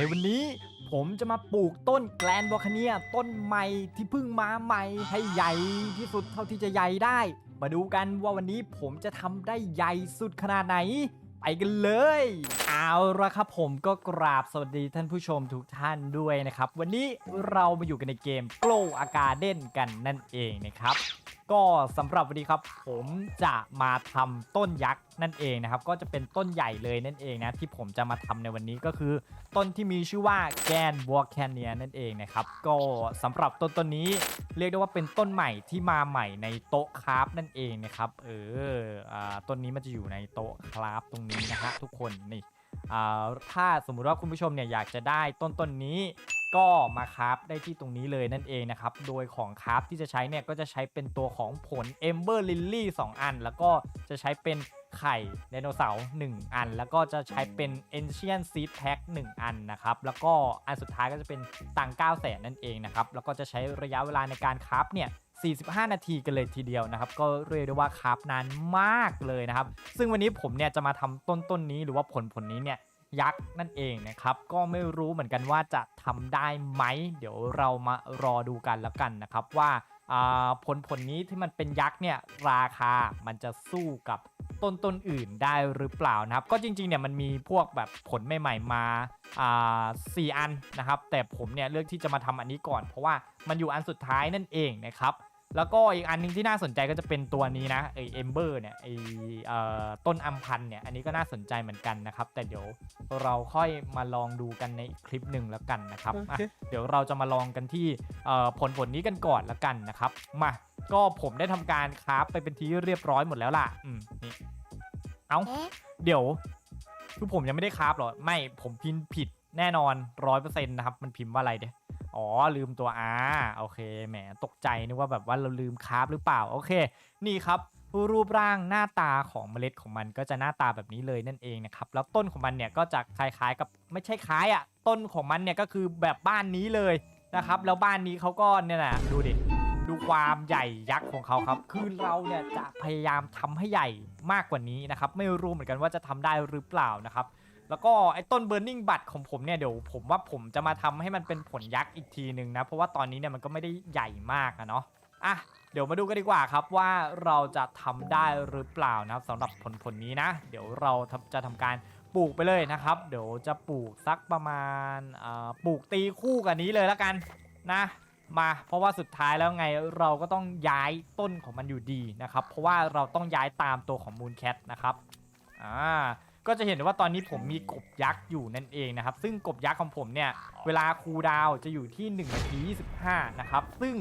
ในวันนี้ผมจะมาปลูกต้นแกลนวอคาเนียต้นใหม่ที่เพิ่งมาใหม่ให้ใหญ่ที่สุดเท่าที่จะใหญ่ได้ มาดูกันว่าวันนี้ผมจะทำได้ใหญ่สุดขนาดไหน ไปกันเลย เอาละครับผมก็กราบสวัสดีท่านผู้ชมทุกท่านด้วยนะครับ วันนี้เรามาอยู่กันในเกม Glow a g a r d e n กันนั่นเองนะครับ ก็สำหรับวันนี้ครับผมจะมาทำต้นยักษ์นั่นเองนะครับ ก็จะเป็นต้นใหญ่เลยนั่นเองนะที่ผมจะมาทำในวันนี้ก็คือ ต้นที่มีชื่อว่าแกนวอลแคนเนียนั่นเองนะครับ ก็สำหรับต้นต้นนี้เรียกได้ว่าเป็นต้นใหม่ที่มาใหม่ในโต๊ะคราฟนั่นเองนะครับเอออต้นนี้มันจะอยู่ในโต๊ะคราฟตรงนี้นะฮะทุกคนนี่ถ้าสมมุติว่าคุณผู้ชมเนี่ยอยากจะได้ต้นต้นนี้ ก็มาคราฟได้ที่ตรงนี้เลยนั่นเองนะครับ โดยของคราฟที่จะใช้เนี่ยก็จะใช้เป็นตัวของผล Ember Lily 2 อัน แล้วก็จะใช้เป็นไข่ไดโนเสาร์1อัน แล้วก็จะใช้เป็น Ancient Seed Pack 1 อันนะครับ แล้วก็อันสุดท้ายก็จะเป็นตัง9แสนนั่นเองนะครับ แล้วก็จะใช้ระยะเวลาในการคราฟเนี่ย45 นาทีกันเลยทีเดียวนะครับ ก็เรียกได้ว่าคราฟนานมากเลยนะครับ ซึ่งวันนี้ผมเนี่ยจะมาทำต้นต้นนี้หรือว่าผลผลนี้เนี่ย ยักษ์นั่นเองนะครับ ก็ไม่รู้เหมือนกันว่าจะทำได้ไหม เดี๋ยวเรามารอดูกันแล้วกันนะครับว่าผลผลนี้ที่มันเป็นยักษ์เนี่ยราคามันจะสู้กับต้นต้นอื่นได้หรือเปล่านะครับ ก็จริงๆเนี่ยมันมีพวกแบบผลใหม่ ๆ มาอ่าสี่อันนะครับ แต่ผมเนี่ยเลือกที่จะมาทำอันนี้ก่อน เพราะว่ามันอยู่อันสุดท้ายนั่นเองนะครับ แล้วก็อีกอันหนึงที่น่าสนใจก็จะเป็นตัวนี้นะไอเอมเบอร์เนี่ยไอเอ่อต้นอัมพันธ์เนี่ยอันนี้ก็น่าสนใจเหมือนกันนะครับ แต่เดี๋ยวเราค่อยมาลองดูกันในอีกคลิปหนึ่งแล้วกันนะครับโอเคอะเดี๋ยวเราจะมาลองกันที่เอ่อผลผลนี้กันก่อนแล้วกันนะครับ มาก็ผมได้ทำการคราฟไปเป็นที่เรียบร้อยหมดแล้วล่ะ อืมนี่เอาเอ๊ะเดี๋ยวคือผมยังไม่ได้คราฟหรอไม่ผมพิมพ์ผิดแน่นอนร้อยเปอร์เซ็นต์นะครับ มันพิมพ์ว่าอะไรเด้ อ๋อลืมตัว R โอเคแหมตกใจนึกว่าแบบว่าเราลืมคาร์บหรือเปล่าโอเค นี่ครับรูปร่างหน้าตาของเมล็ดของมันก็จะหน้าตาแบบนี้เลยนั่นเองนะครับแล้วต้นของมันเนี่ยก็จะคล้ายๆกับไม่ใช่คล้ายอะ่ะต้นของมันเนี่ยก็คือแบบบ้านนี้เลยนะครับแล้วบ้านนี้เขาก็เนี่ยนะดูดิดูความใหญ่ยักษ์ของเขาครับ คือเราเนี่ยจะพยายามทำให้ใหญ่มากกว่านี้นะครับ ไม่รู้เหมือนกันว่าจะทำได้หรือเปล่านะครับ แล้วก็ไอ้ต้น Burning บัตของผมเนี่ยเดี๋ยวผมว่าผมจะมาทำให้มันเป็นผลยักษ์อีกทีหนึ่งนะ เพราะว่าตอนนี้เนี่ยมันก็ไม่ได้ใหญ่มากอะเนาะอะเดี๋ยวมาดูกันดีกว่าครับว่าเราจะทำได้หรือเปล่านะครับสำหรับผลผลนี้นะ เดี๋ยวเราทำจะทำการปลูกไปเลยนะครับ เดี๋ยวจะปลูกสักประมาณอ่าปลูกตีคู่กับนี้เลยแล้วกันนะ มาเพราะว่าสุดท้ายแล้วไงเราก็ต้องย้ายต้นของมันอยู่ดีนะครับ เพราะว่าเราต้องย้ายตามตัวของ Moon Cat นะครับอ่า ก็จะเห็นได้ว่าตอนนี้ผมมีกบยักษ์อยู่นั่นเองนะครับ ซึ่งกบยักษ์ของผมเนี่ย เวลาคูดาวจะอยู่ที่1นาที25 นะครับ ซึ่ง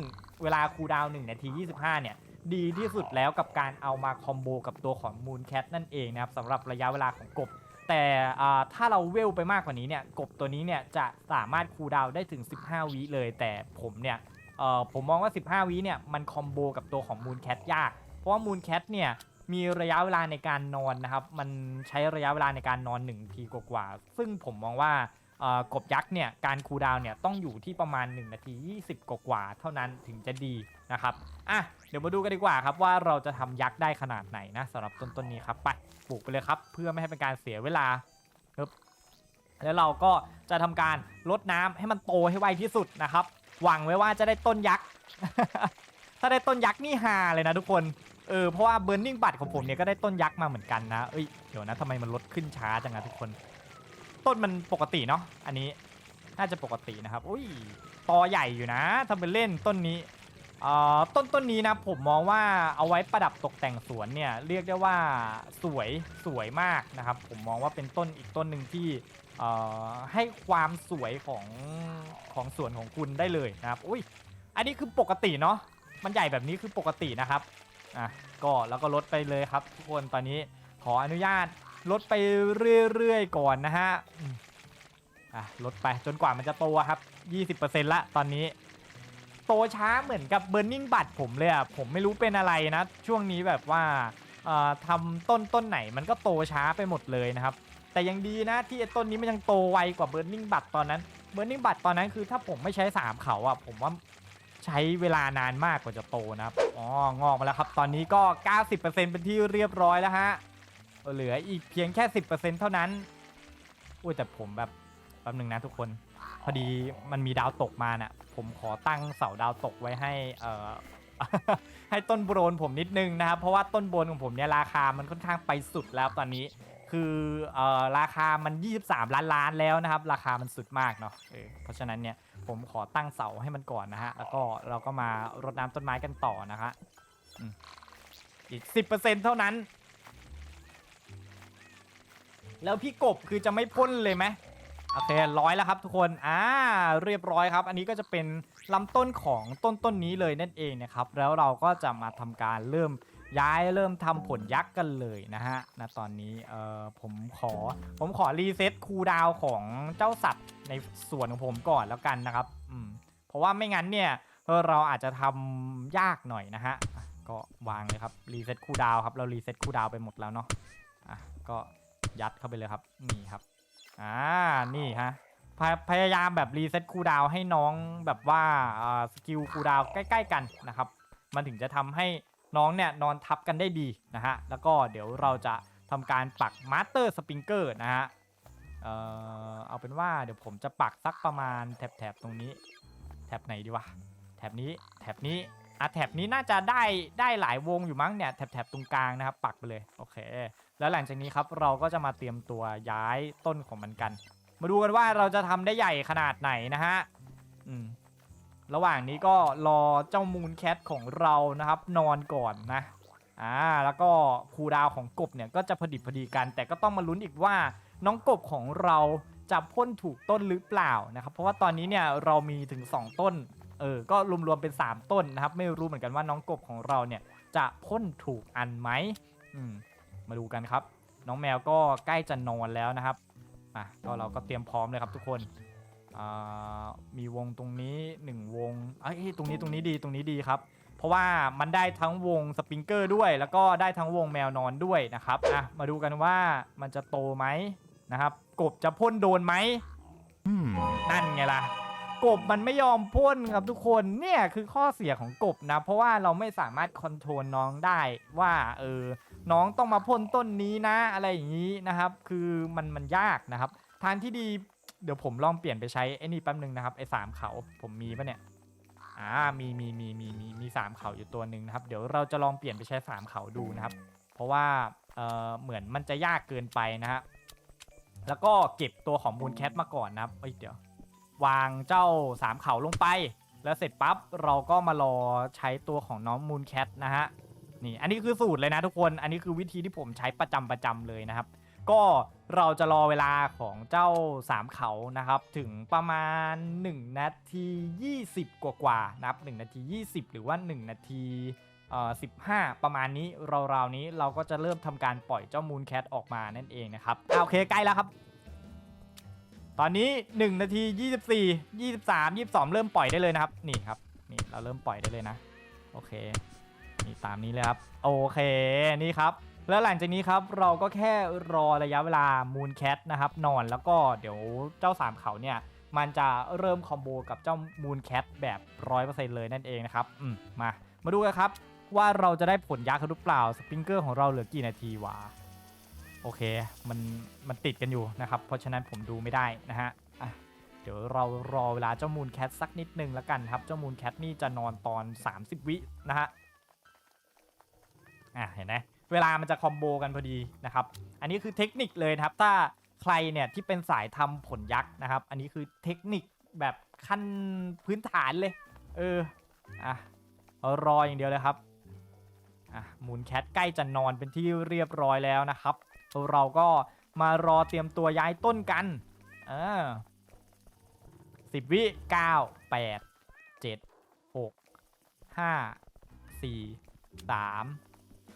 เวลาคูดาวน์1นาที 25 เนี่ย ดีที่สุดแล้วกับการเอามาคอมโบกับตัวของ Moon Cat นั่นเองนะครับสำหรับระยะเวลาของกบ แต่ถ้าเราเวลไปมากกว่านี้เนี่ย กบตัวนี้เนี่ยจะสามารถคูดาวได้ถึง 15 วิเลย แต่ผมเนี่ยผมมองว่า 15 วิเนี่ย มันคอมโบกับตัวของ Moon Cat ยาก เพราะว่า Moon Cat เนี่ย มีระยะเวลาในการนอนนะครับ มันใช้ระยะเวลาในการนอน1ทีกว่าๆซึ่งผมมองว่ากบยักษ์เนี่ยการคูลดาวเนี่ยต้องอยู่ที่ประมาณ 1 นาที 20 กว่าๆเท่านั้นถึงจะดีนะครับอะเดี๋ยวมาดูกันดีกว่าครับว่าเราจะทำยักษ์ได้ขนาดไหนนะสำหรับต้นต้นนี้ครับไปปลูกไปเลยครับเพื่อไม่ให้เป็นการเสียเวลาครับแล้วเราก็จะทำการลดน้ำให้มันโตให้ไวที่สุดนะครับ หวังไว้ว่าจะได้ต้นยักษ์ถ้าได้ต้นยักษ์นี่ฮาเลยนะทุกคน เออเพราะว่าเบิร์นนิ่งบัตของผมเนี่ยก็ได้ต้นยักษ์มาเหมือนกันนะเอ้ยเดี๋ยวนะทำไมมันลดขึ้นช้าจังอะทุกคน ต้นมันปกติเนาะอันนี้น่าจะปกตินะครับอุ้ยตอใหญ่อยู่นะทำเป็นเล่นต้นนี้เอ่อต้นต้นนี้นะผมมองว่าเอาไว้ประดับตกแต่งสวนเนี่ยเรียกได้ว่าสวยสวยมากนะครับ ผมมองว่าเป็นต้นอีกต้นหนึ่งที่เอ่อให้ความสวยของของสวนของคุณได้เลยนะครับอุ้ยอันนี้คือปกติเนาะมันใหญ่แบบนี้คือปกตินะครับ อะก็แล้วก็ลดไปเลยครับ ทุกคนตอนนี้ขออนุญาตลดไปเรื่อยๆก่อนนะฮะอะลดไปจนกว่ามันจะโตครับ 20%ละตอนนี้ โตช้าเหมือนกับ Burning บัตผมเลยอะผมไม่รู้เป็นอะไรนะ ช่วงนี้แบบว่าทำต้นต้นไหนมันก็โตช้าไปหมดเลยนะครับ แต่ยังดีนะที่ต้นนี้มันยังโตไวกว่า Burning บัตตอนนั้น Burning บัตตอนนั้นคือถ้าผมไม่ใช้สามเขาอะผมว่า ใช้เวลานานมากกว่าจะโตนะครับอ๋องอกมาแล้วครับ ตอนนี้ก็ 90%เป็นที่เรียบร้อยแล้วฮะเหลืออีกเพียงแค่ 10%เท่านั้นอุ้ยแต่ผมแบบเป๊บนึงนะทุกคน พอดีมันมีดาวตกมาน่ะ ผมขอตั้งเสาดาวตกไว้ให้เอ่อให้ต้นโบรนผมนิดนึงนะครับ เพราะว่าต้นโบรนของผมเนี่ยราคามันค่อนข้างไปสุดแล้วตอนนี้ คือเอ่อราคามัน 23 ล้านล้านแล้วนะครับ ราคามันสุดมากเนาะเออเพราะฉะนั้นเนี่ยผมขอตั้งเสาให้มันก่อนนะฮะ แล้วก็เราก็มารดน้ำต้นไม้กันต่อนะฮะอืมอีก 10%เท่านั้น แล้วพี่กบคือจะไม่พ่นเลยไหมโอเคร้อยแล้วครับทุกคนอ่าเรียบร้อยครับ อันนี้ก็จะเป็นลำต้นของต้นต้นนี้เลยนั่นเองนะครับ แล้วเราก็จะมาทำการเริ่ม ย้ายเริ่มทำผลยักษ์กันเลยนะฮะณตอนนี้เอ่อผมขอผมขอรีเซ็ตคูดาวของเจ้าสัตว์ในส่วนของผมก่อนแล้วกันนะครับอืมเพราะว่าไม่งั้นเนี่ยเราอาจจะทำยากหน่อยนะฮะก็วางเลยครับรีเซ็ตคูดาวครับเรารีเซ็ตคูดาวไปหมดแล้วเนาะอะก็ยัดเข้าไปเลยครับนี่ครับอ่านี่ฮะพยพยายามแบบรีเซ็ตคูดาวให้น้องแบบว่าอ่าสกิลคูดาวใกล้ ๆ กันนะครับ มันถึงจะทำให้ น้องเนี่ยนอนทับกันได้ดีนะฮะแล้วก็เดี๋ยวเราจะทำการปักมาสเตอร์สปริงเกอร์นะฮะเอ่อเอาเป็นว่าเดี๋ยวผมจะปักสักประมาณแถบๆตรงนี้ แถบไหนดีวะแถบนี้แถบนี้อะแถบนี้น่าจะได้ได้หลายวงอยู่มั้งเนี่ยแถบๆตรงกลางนะครับปักไปเลยโอเค แล้วหลังจากนี้ครับเราก็จะมาเตรียมตัวย้ายต้นของมันกัน มาดูกันว่าเราจะทำได้ใหญ่ขนาดไหนนะฮะอืม ระหว่างนี้ก็รอเจ้ามูนแคทของเรานะครับ นอนก่อนนะอ่าแล้วก็คูดาวของกบเนี่ยก็จะพอดิบพอดีกัน แต่ก็ต้องมาลุ้นอีกว่าน้องกบของเราจะพ่นถูกต้นหรือเปล่านะครับ เพราะว่าตอนนี้เนี่ยเรามีถึง 2 ต้นเออก็รวมๆเป็น 3 ต้นนะครับ ไม่รู้เหมือนกันว่าน้องกบของเราเนี่ยจะพ่นถูกอันไหมอืมมาดูกันครับ น้องแมวก็ใกล้จะนอนแล้วนะครับอะก็เราก็เตรียมพร้อมเลยครับทุกคน มีวงตรงนี้1วงเอ้ยตรงนี้ตรงนี้ดีตรงนี้ดีครับ เพราะว่ามันได้ทั้งวงสปริงเกอร์ด้วย แล้วก็ได้ทั้งวงแมวนอนด้วยนะครับอะมาดูกันว่ามันจะโตไหมนะครับ กบจะพ่นโดนไหมนั่นไงล่ะ กบมันไม่ยอมพ่นครับทุกคนเนี่ยคือข้อเสียของกบนะ เพราะว่าเราไม่สามารถคอนโทรลน้องได้ว่าเออน้องต้องมาพ่นต้นนี้นะ อะไรอย่างนี้นะครับ คือมันมันยากนะครับทางที่ดี เดี๋ยวผมลองเปลี่ยนไปใช้ไอ้นี่แป๊บนึงนะครับไอ้สามเขาผมมีปะเนี่ยอ่ามีมีมีมีมีมีสามเขาอยู่ตัวหนึ่งนะครับ เดี๋ยวเราจะลองเปลี่ยนไปใช้สามเขาดูนะครับ เพราะว่าเออเหมือนมันจะยากเกินไปนะฮะแล้วก็เก็บตัวของมูลแคทมาก่อนนะครับเอ้ยเดี๋ยว วางเจ้าสามเขาลงไป แล้วเสร็จปั๊บเราก็มารอใช้ตัวของน้องมูนแคทนะฮะนี่อันนี้คือสูตรเลยนะทุกคนอันนี้คือวิธีที่ผมใช้ประจำประจำเลยนะครับ ก็ เราจะรอเวลาของเจ้าสามเขานะครับ ถึงประมาณ 1 นาที 20 กว่ากว่านะครับ1นาที 20 หรือว่า 1 นาทีเอ่อ15ประมาณนี้ราวๆนี้เราก็จะเริ่มทำการปล่อยเจ้ามูนแคทออกมานั่นเองนะครับโอเคใกล้แล้วครับ ตอนนี้ 1 นาที 24 23 22 เริ่มปล่อยได้เลยนะครับ นี่ครับนี่เราเริ่มปล่อยได้เลยนะ โอเค นี่ตามนี้เลยครับ โอเคนี่ครับ แล้วหลังจากนี้ครับเราก็แค่รอระยะเวลา Moon Cat นะครับนอนแล้วก็เดี๋ยวเจ้าสามเขาเนี่ยมันจะเริ่มคอมโบกับเจ้า Moon Cat แบบ100%เลยนั่นเองนะครับอืมมามาดูกันครับว่าเราจะได้ผลยักษ์หรือเปล่าสปริงเกอร์ของเราเหลือกี่นาทีวะโอเคมันมันติดกันอยู่นะครับ เพราะฉะนั้นผมดูไม่ได้นะฮะอะเดี๋ยวเรารอเวลาเจ้ามูนแคทสักนิดนึงแล้วกันครับ เจ้ามูนแคทนี่จะนอนตอน 30 วินะฮะอะเห็นไหม เวลามันจะคอมโบกันพอดีนะครับ อันนี้คือเทคนิคเลยนะครับ ถ้าใครเนี่ยที่เป็นสายทำผลยักษ์นะครับ อันนี้คือเทคนิคแบบขั้นพื้นฐานเลย เออ อะ รออย่างเดียวเลยครับ อะมูนแคทใกล้จะนอนเป็นที่เรียบร้อยแล้วนะครับ เราก็มารอเตรียมตัวย้ายต้นกัน เออสิบวิเก้าแปดเจ็ดหกห้าสี่สาม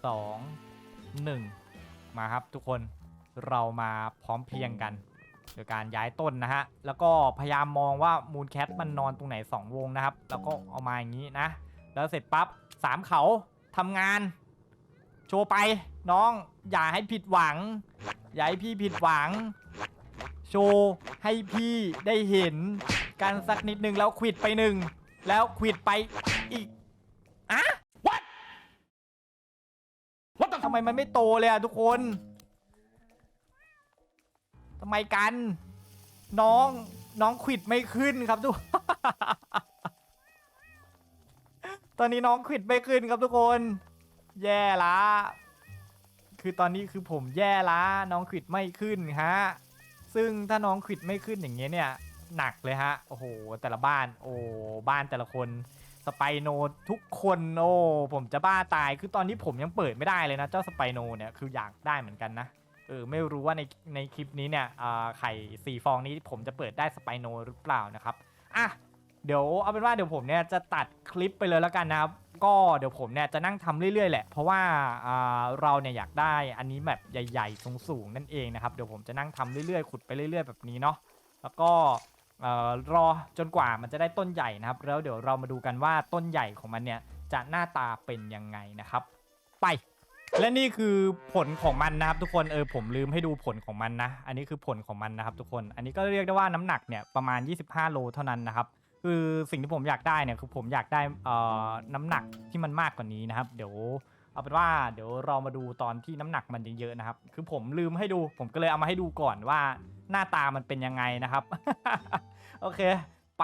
สองหนึ่งมาครับทุกคนเรามาพร้อมเพรียงกันโดยการย้ายต้นนะฮะ แล้วก็พยายามมองว่ามูนแคทมันนอนตรงไหน 2 วงนะครับ แล้วก็เอามาอย่างนี้นะ แล้วเสร็จปั๊บสามเขาทำงาน โชว์ไปน้องอย่าให้ผิดหวัง อย่าให้พี่ผิดหวัง โชว์ให้พี่ได้เห็นกันสักนิดนึงแล้วควิดไปหนึ่งแล้วควิดไปอีกอะ What? What the ทำไมมันไม่โตเลยอะทุกคนทำไมกัน น้องน้องขิดไม่ขึ้นครับทุก ตอนนี้น้องขิดไม่ขึ้นครับทุกคน แย่ละคือตอนนี้คือผมแย่ละน้องขิดไม่ขึ้นฮะซึ่งถ้าน้องขิดไม่ขึ้นอย่างเงี้ยเนี่ยหนักเลยฮะโอ้โหแต่ละบ้านโอ้บ้านแต่ละคน สไปโนทุกคนโอ้ผมจะบ้าตายคือตอนนี้ผมยังเปิดไม่ได้เลยนะ เจ้าสไปโนเนี่ยคืออยากได้เหมือนกันนะเออไม่รู้ว่าในในคลิปนี้เนี่ยอ่าไข่สี่ฟองนี้ผมจะเปิดได้สไปโนหรือเปล่านะครับอะเดี๋ยวเอาเป็นว่าเดี๋ยวผมเนี่ยจะตัดคลิปไปเลยแล้วกันนะครับก็เดี๋ยวผมเนี่ยจะนั่งทำเรื่อยๆแหละ เพราะว่าอ่าเราเนี่ยอยากได้อันนี้แบบใหญ่ๆสูงๆนั่นเองนะครับเดี๋ยวผมจะนั่งทำเรื่อยๆขุดไปเรื่อย ๆ แบบนี้เนาะแล้วก็ ออรอจนกว่ามันจะได้ต้นใหญ่นะครับ แล้วเดี๋ยวเรามาดูกันว่าต้นใหญ่ของมันเนี่ยจะหน้าตาเป็นยังไงนะครับ ไป และนี่คือผลของมันนะครับ ทุกคนเออผมลืมให้ดูผลของมันนะ อันนี้คือผลของมันนะครับ ทุกคน อันนี้ก็เรียกได้ว่าน้ำหนักเนี่ยประมาณ 25 โลเท่านั้นนะครับคือสิ่งที่ผมอยากได้เนี่ยคือผมอยากได้เอ่อน้ำหนักที่มันมากกว่านี้นะครับ เดี๋ยวเอาเป็นว่าเดี๋ยวเรามาดูตอนที่น้ำหนักมันเยอะๆนะครับ คือผมลืมให้ดูผมก็เลยเอามาให้ดูก่อนว่า หน้าตามันเป็นยังไงนะครับ โอเค ไป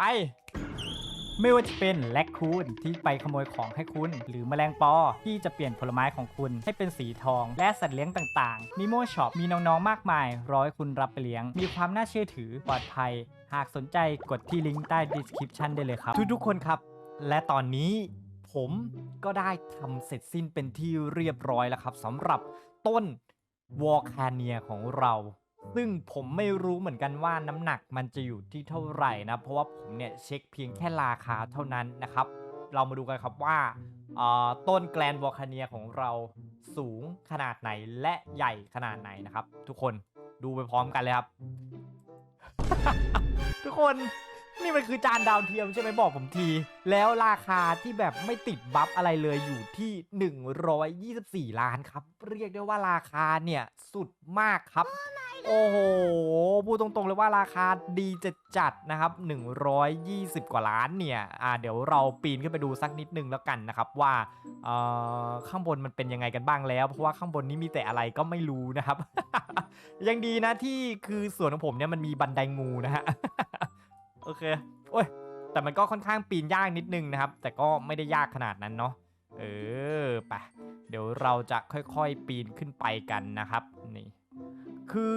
ไม่ว่าจะเป็นแลคคูนที่ไปขโมยของให้คุณ หรือแมลงปอที่จะเปลี่ยนผลไม้ของคุณให้เป็นสีทอง และสัตว์เลี้ยงต่างๆ มีโมช็อปมีน้องๆ มากมาย ร้อยคุณรับไปเลี้ยง มีความน่าเชื่อถือปลอดภัย หากสนใจกดที่ลิงก์ใต้ description ได้เลยครับ ทุกๆคนครับ และตอนนี้ผมก็ได้ทำเสร็จสิ้นเป็นที่เรียบร้อยแล้วครับสำหรับต้นวอลคาเนียของเรา ซึ่งผมไม่รู้เหมือนกันว่าน้ำหนักมันจะอยู่ที่เท่าไหร่นะ เพราะว่าผมเนี่ยเช็คเพียงแค่ราคาเท่านั้นนะครับ เรามาดูกันครับว่าต้นแกลนวอลคาเนียของเราสูงขนาดไหนและใหญ่ขนาดไหนนะครับ ทุกคนดูไปพร้อมกันเลยครับ ทุกคน นี่มันคือจานดาวเทียมใช่ไหมบอกผมที แล้วราคาที่แบบไม่ติดบัฟอะไรเลยอยู่ที่ 124 ล้านครับ เรียกได้ว่าราคาเนี่ยสุดมากครับ โอ้โห พูดตรงๆเลยว่าราคาดีจะจัดนะครับ 120 กว่าล้านเนี่ยอ่าเดี๋ยวเราปีนขึ้นไปดูสักนิดนึงแล้วกันนะครับว่าเอ่อข้างบนมันเป็นยังไงกันบ้างแล้ว เพราะว่าข้างบนนี้มีแต่อะไรก็ไม่รู้นะครับ ยังดีนะที่คือส่วนของผมเนี่ยมันมีบันไดงูนะฮะ โอเคโอ้ยแต่มันก็ค่อนข้างปีนยากนิดนึงนะครับ แต่ก็ไม่ได้ยากขนาดนั้นเนาะเออไปเดี๋ยวเราจะค่อยๆปีนขึ้นไปกันนะครับนี่คือ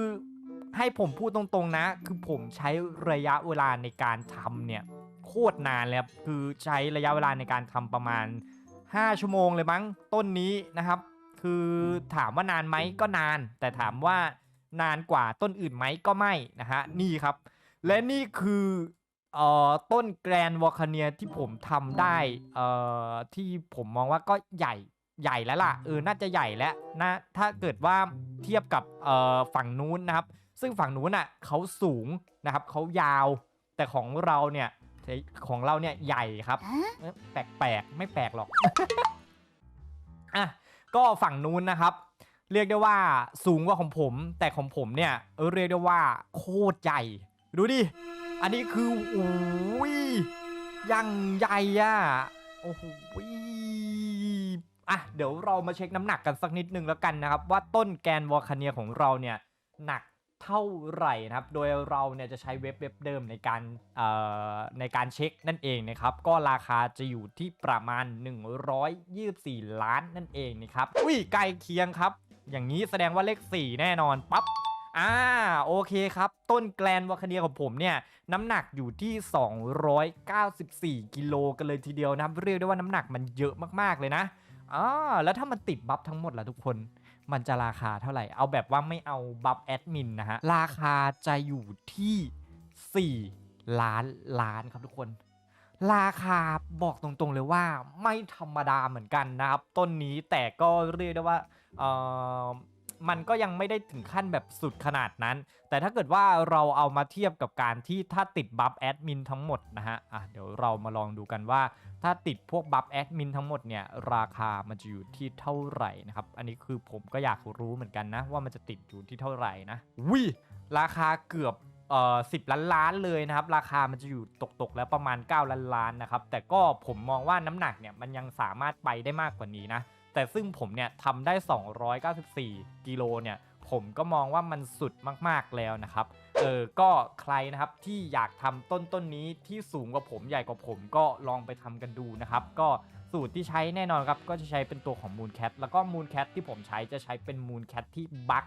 ให้ผมพูดตรงๆนะ คือผมใช้ระยะเวลาในการทำเนี่ยโคตรนานเลยครับคือใช้ระยะเวลาในการทำประมาณ 5 ชั่วโมงเลยมั้งต้นนี้นะครับ คือถามว่านานไหมก็นาน แต่ถามว่านานกว่าต้นอื่นไหมก็ไม่นะฮะนี่ครับ และนี่คือ เอ่อต้นแกรนวอลคาเนียที่ผมทำได้เอ่อที่ผมมองว่าก็ใหญ่ใหญ่แล้วล่ะเออน่าจะใหญ่แล้วนะถ้าเกิดว่าเทียบกับเอ่อฝั่งนู้นนะครับ ซึ่งฝั่งนู้นอะเขาสูงนะครับเขายาว แต่ของเราเนี่ยของเราเนี่ยใหญ่ครับเอ๊ะแปลกๆไม่แปลกหรอกอะก็ฝั่งนู้นนะครับ เรียกได้ว่าสูงกว่าของผม แต่ของผมเนี่ยเออเรียกได้ว่าโคตรใหญ่ดูดิ อันนี้คือโอ้ยยังใหญ่อะโอ้โหอะเดี๋ยวเรามาเช็คน้ำหนักกันสักนิดนึงแล้วกันนะครับ ว่าต้นแกนวอลคาเนียของเราเนี่ยหนักเท่าไหร่นะครับ โดยเราเนี่ยจะใช้เว็บเว็บเดิมในการในการเช็คนั่นเองนะครับ ก็ราคาจะอยู่ที่ประมาณ 124 ล้านนั่นเองนะครับ อุ้ยใกล้เคียงครับ อย่างนี้แสดงว่าเลข 4 แน่นอนปั๊บ อ่าโอเคครับ ต้นแกลนวาคเนียของผมเนี่ย น้ำหนักอยู่ที่ 294 กิโลกันเลยทีเดียวนะเรียกได้ว่าน้ำหนักมันเยอะมากๆเลยนะอ่าแล้วถ้ามันติดบัฟทั้งหมดล่ะทุกคนมันจะราคาเท่าไหร่ เอาแบบว่าไม่เอาบัฟแอดมินนะฮะ ราคาจะอยู่ที่ 4 ล้านล้านครับทุกคน ราคาบอกตรงๆเลยว่าไม่ธรรมดาเหมือนกันนะครับ ต้นนี้แต่ก็เรียกได้ว่าเออ มันก็ยังไม่ได้ถึงขั้นแบบสุดขนาดนั้น แต่ถ้าเกิดว่าเราเอามาเทียบกับการที่ถ้าติดบัฟแอดมินทั้งหมดนะฮะอะเดี๋ยวเรามาลองดูกันว่า ถ้าติดพวกบัฟแอดมินทั้งหมดเนี่ยราคามันจะอยู่ที่เท่าไหร่นะครับ อันนี้คือผมก็อยากรู้เหมือนกันนะ ว่ามันจะติดอยู่ที่เท่าไหร่นะวิราคาเกือบเอ่อสิล้านล้านเลยนะครับ ราคามันจะอยู่ตกตกๆแล้วประมาณ 9 ล้านล้านนะครับ แต่ก็ผมมองว่าน้ำหนักเนี่ยมันยังสามารถไปได้มากกว่านี้นะ แต่ซึ่งผมเนี่ยทำได้ 294 กิโลเนี่ยผมก็มองว่ามันสุดมากๆแล้วนะครับ เออ ก็ใครนะครับที่อยากทำต้นต้นนี้ที่สูงกว่าผมใหญ่กว่าผมก็ลองไปทำกันดูนะครับ ก็สูตรที่ใช้แน่นอนครับ ก็จะใช้เป็นตัวของ Mooncat แล้วก็ Mooncat ที่ผมใช้จะใช้เป็น Mooncat ที่บั๊ก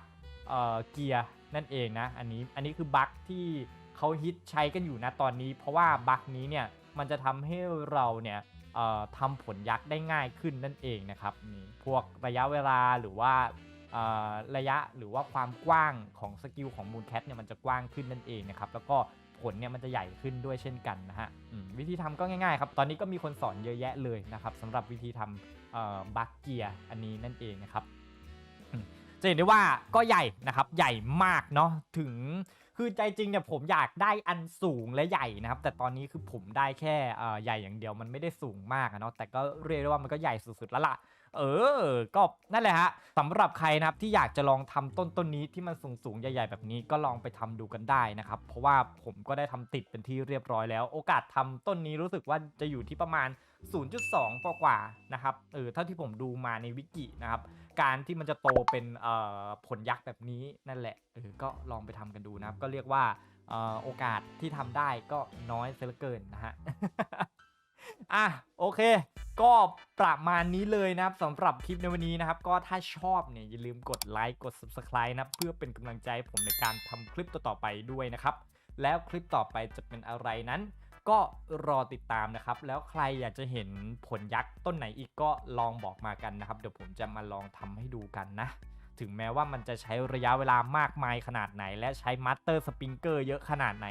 เอ่อเกียร์นั่นเองนะ อันนี้ อันนี้คือบั๊กที่เขาฮิตใช้กันอยู่นะตอนนี้ เพราะว่าบั๊กนี้เนี่ยมันจะทำให้เราเนี่ย ทำผลยักษ์ได้ง่ายขึ้นนั่นเองนะครับนี่พวกระยะเวลาหรือว่าระยะหรือว่าความกว้างของสกิลของ Mooncat เนี่ยมันจะกว้างขึ้นนั่นเองนะครับแล้วก็ผลเนี่ยมันจะใหญ่ขึ้นด้วยเช่นกันนะฮะวิธีทำก็ง่ายๆครับ ตอนนี้ก็มีคนสอนเยอะแยะเลยนะครับสำหรับวิธีทำบัคเกียร์อันนี้นั่นเองนะครับจะเห็นได้ว่าก็ใหญ่นะครับใหญ่มากเนาะถึง คือใจจริงเนี่ยผมอยากได้อันสูงและใหญ่นะครับ แต่ตอนนี้คือผมได้แค่อ่อใหญ่อย่างเดียวมันไม่ได้สูงมากนะเนาะแต่ก็เรียกได้ว่ามันก็ใหญ่สุดๆแล้วล่ะ เออ ก็นั่นแหละฮะสำหรับใครนะครับที่อยากจะลองทำต้นต้นนี้ที่มันสูงสูงใหญ่ ๆ แบบนี้ก็ลองไปทำดูกันได้นะครับ เพราะว่าผมก็ได้ทำติดเป็นที่เรียบร้อยแล้ว โอกาสทำต้นนี้รู้สึกว่าจะอยู่ที่ประมาณ 0.2 กว่ากว่านะครับเออเท่าที่ผมดูมาในวิกินะครับ การที่มันจะโตเป็นเอ่อผลยักษ์แบบนี้นั่นแหละเออก็ลองไปทำกันดูนะครับ ก็เรียกว่าโอกาสที่ทำได้ก็น้อยเสียเหลือเกินนะฮะ อะโอเค ก็ประมาณนี้เลยนะครับสำหรับคลิปในวันนี้นะครับ ก็ถ้าชอบเนี่ยอย่าลืมกดไลค์กด Subscribe นะเพื่อเป็นกำลังใจผมในการทำคลิปต่อๆไปด้วยนะครับ แล้วคลิปต่อไปจะเป็นอะไรนั้น ก็รอติดตามนะครับ แล้วใครอยากจะเห็นผลยักษ์ต้นไหนอีกก็ลองบอกมากันนะครับ เดี๋ยวผมจะมาลองทำให้ดูกันนะ ถึงแม้ว่ามันจะใช้ระยะเวลามากมายขนาดไหน และใช้มัตเตอร์สปริงเกอร์เยอะขนาดไหน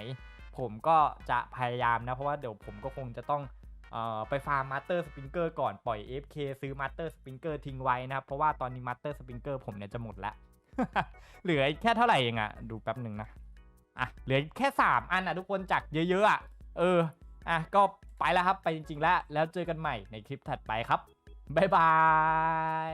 ผมก็จะพยายามนะเพราะว่าเดี๋ยวผมก็คงจะต้อง ไปฟาร์มมาสเตอร์สปริงเกอร์ก่อนปล่อย FK ซื้อมาสเตอร์สปริงเกอร์ทิ้งไว้นะครับ เพราะว่าตอนนี้มาสเตอร์สปริงเกอร์ผมเนี่ยจะหมดแล้ว เหลือแค่เท่าไหร่เองอะดูแป๊บหนึ่งนะอะเหลือแค่ 3 อันอะทุกคนจากเยอะๆอะเอออะก็ไปแล้วครับไปจริงๆแล้วแล้วเจอกันใหม่ในคลิปถัดไปครับบ๊ายบาย